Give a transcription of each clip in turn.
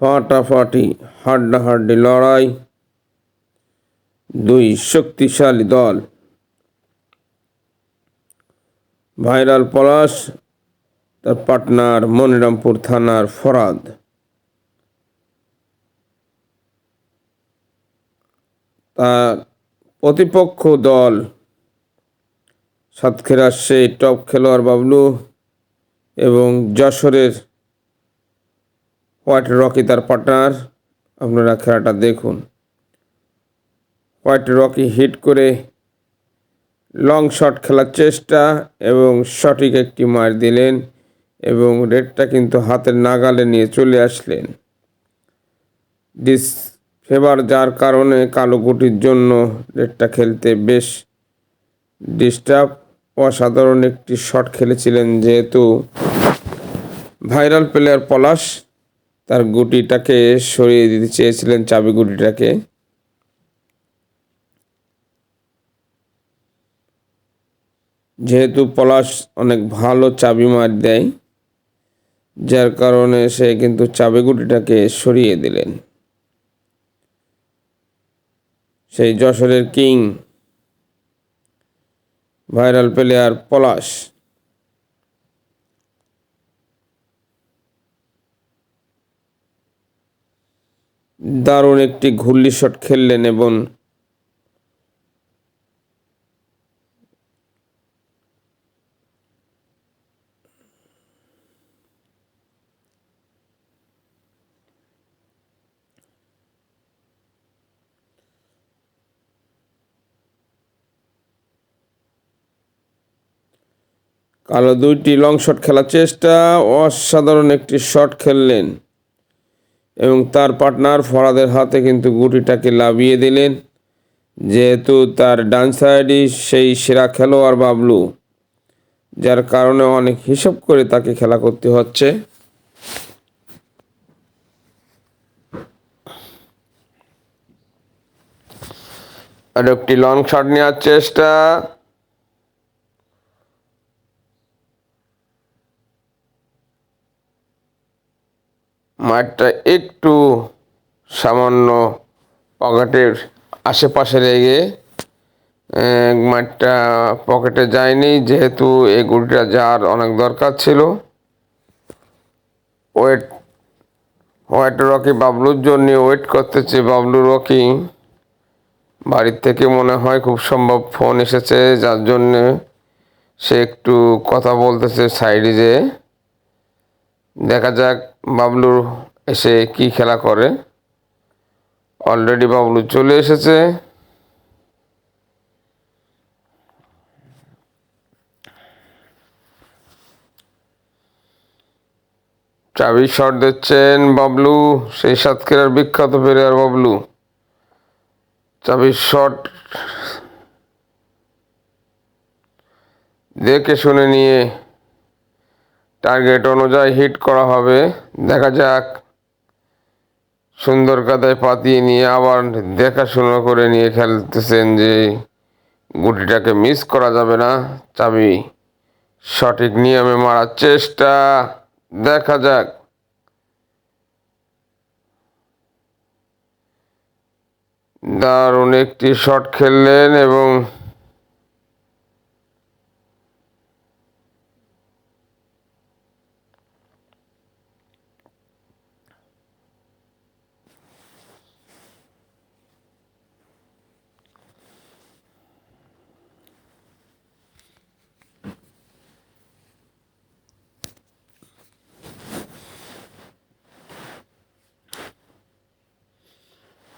ফাটাফাটি, হাড্ডাহাড্ডি লড়াই। দুই শক্তিশালী দল। ভাইরাল পলাশ, তার পাটনার মনিরামপুর থানার ফরাদ। তার প্রতিপক্ষ দল, সাতক্ষীরার সেই টপ খেলোয়াড় বাবলু এবং যশোরের হোয়াইট রকি তার পার্টনার। আপনারা খেলাটা দেখুন। হোয়াইট রকি হিট করে লং শট খেলার চেষ্টা এবং সঠিক একটি মার দিলেন এবং রেডটা কিন্তু হাতের নাগালে নিয়ে চলে আসলেন। ডিস ফেভার যার কারণে কালো গুটির জন্য রেডটা খেলতে বেশ ডিস্টার্ব। অসাধারণ একটি শট খেলেছিলেন যেহেতু ভাইরাল প্লেয়ার পলাশ। তার গুটিটাকে সরিয়ে দিতে চেয়েছিলেন, চাবি গুটিটাকে। যেহেতু পলাশ অনেক ভালো চাবি মার দেয়, যার কারণে সে কিন্তু চাবি গুটিটাকে সরিয়ে দিলেন। সেই যশোরের কিং, ভাইরাল প্লেয়ার পলাশ। দারুণ একটি ঘুল্লি শট খেললেন এবং কালো দুইটি লং শট খেলার চেষ্টা, অসাধারণ একটি শট খেললেন। এবং তার পার্টনার ফরাদের হাতে কিন্তু গুটিটাকে লাভিয়ে দিলেন। যেহেতু তার ডান সাইডই সেই সেরা খেলোয়াড় বাবলু, যার কারণে অনেক হিসাব করে তাকে খেলা করতে হচ্ছে। আর একটি লং শট নেওয়ার চেষ্টা। মাঠটা একটু সামান্য পকেটের আশেপাশে লেগে মাঠটা পকেটে যায়নি, যেহেতু এই গুটিটা যাওয়ার অনেক দরকার ছিল। ওয়েট হোয়াইট রকি বাবলুর জন্য ওয়েট করতেছে বাবলু রকি বাড়ির থেকে মনে হয় খুব সম্ভব ফোন এসেছে, যার জন্যে সে একটু কথা বলতেছে সাইডে যে দেখা যাক বাবলু এসে কি খেলা করে। অলরেডি বাবলু চলে এসেছে। চাবি শট দিচ্ছেন বাবলু, সেই সাতক্ষীরার বিখ্যাত প্লেয়ার বাবলু। চাবি শট দেখে শুনে নিয়ে টার্গেট অনুযায়ী হিট করা হবে। দেখা যাক। সুন্দর কাদায় পাতিয়ে নিয়ে আবার দেখাশোনা করে নিয়ে খেলতেছেন যে গুটিটাকে মিস করা যাবে না। চাবি সঠিক নিয়মে মারার চেষ্টা। দেখা যাক। দারুণ একটি শট খেললেন এবং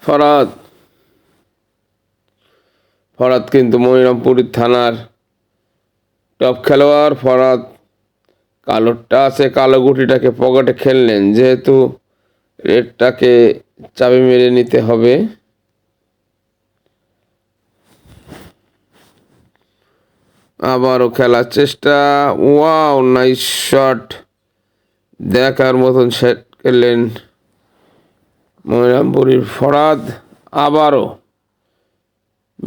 ফরাদ। ফরাদ কিন্তু মনিরামপুর থানার টপ খেলোয়াড়। ফরাদ কালোটা আছে, কালো গুটিটাকে পকেটে খেললেন। যেহেতু রেডটাকে চাবি মেরে নিতে হবে। আবারও খেলার চেষ্টা। Wow, nice shot. দেখার মতন সেট খেললেন ময়রামপুরীর ফরাদ আবারও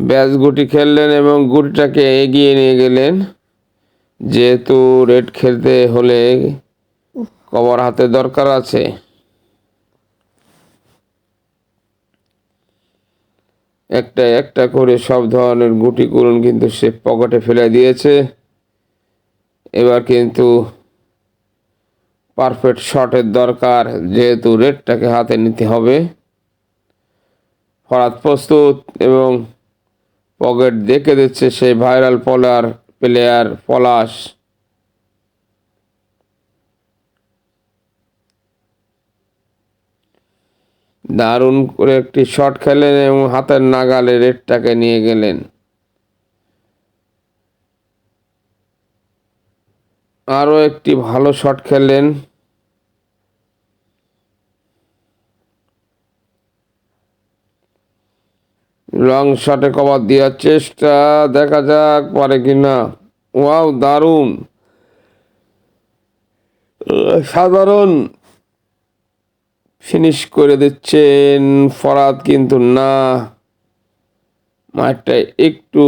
ব্যাস গুটি খেললেন এবং গুটিটাকে এগিয়ে নিয়ে গেলেন। যেহেতু রেড খেলতে হলে কবর হাতে দরকার আছে। একটা একটা করে সব ধরনের গুটিগুলো কিন্তু সে পকেটে ফেলে দিয়েছে। এবার কিন্তু পারফেক্ট শটের দরকার, যেহেতু রেডটাকে হাতে নিতে হবে। ফরাত প্রস্তুত এবং পকেট দেখে দিচ্ছে সেই ভাইরাল পলার প্লেয়ার পলাশ। দারুণ করে একটি শট খেলেন এবং হাতের নাগালে রেডটাকে নিয়ে গেলেন। আরও একটি ভালো শট খেললেন লং শটে কভার দেওয়ার চেষ্টা, দেখা যাক পারে কিনা। ওয়াও, দারুণ। সাধারণ ফিনিশ করে দিচ্ছেন ফরাদ, কিন্তু না। মাঠটা একটু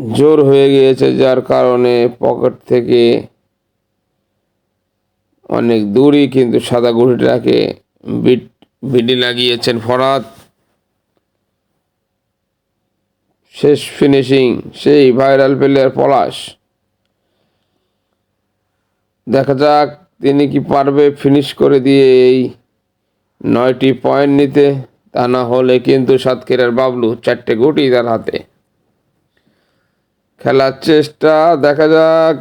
জোর হয়ে গিয়েছে, যার কারণে পকেট থেকে অনেক দূরই কিন্তু সাদা গুটিটাকে বিট বিডি লাগিয়েছেন ফরাদ। শেষ ফিনিশিং সেই ভাইরাল প্লেয়ার পলাশ। দেখা যাক তিনি কি পারবে ফিনিশ করে দিয়ে এই নয়টি পয়েন্ট নিতে। তা না হলে কিন্তু সাতক্ষীরার বাবলু চারটে গুটি তার হাতে। খেলার চেষ্টা, দেখা যাক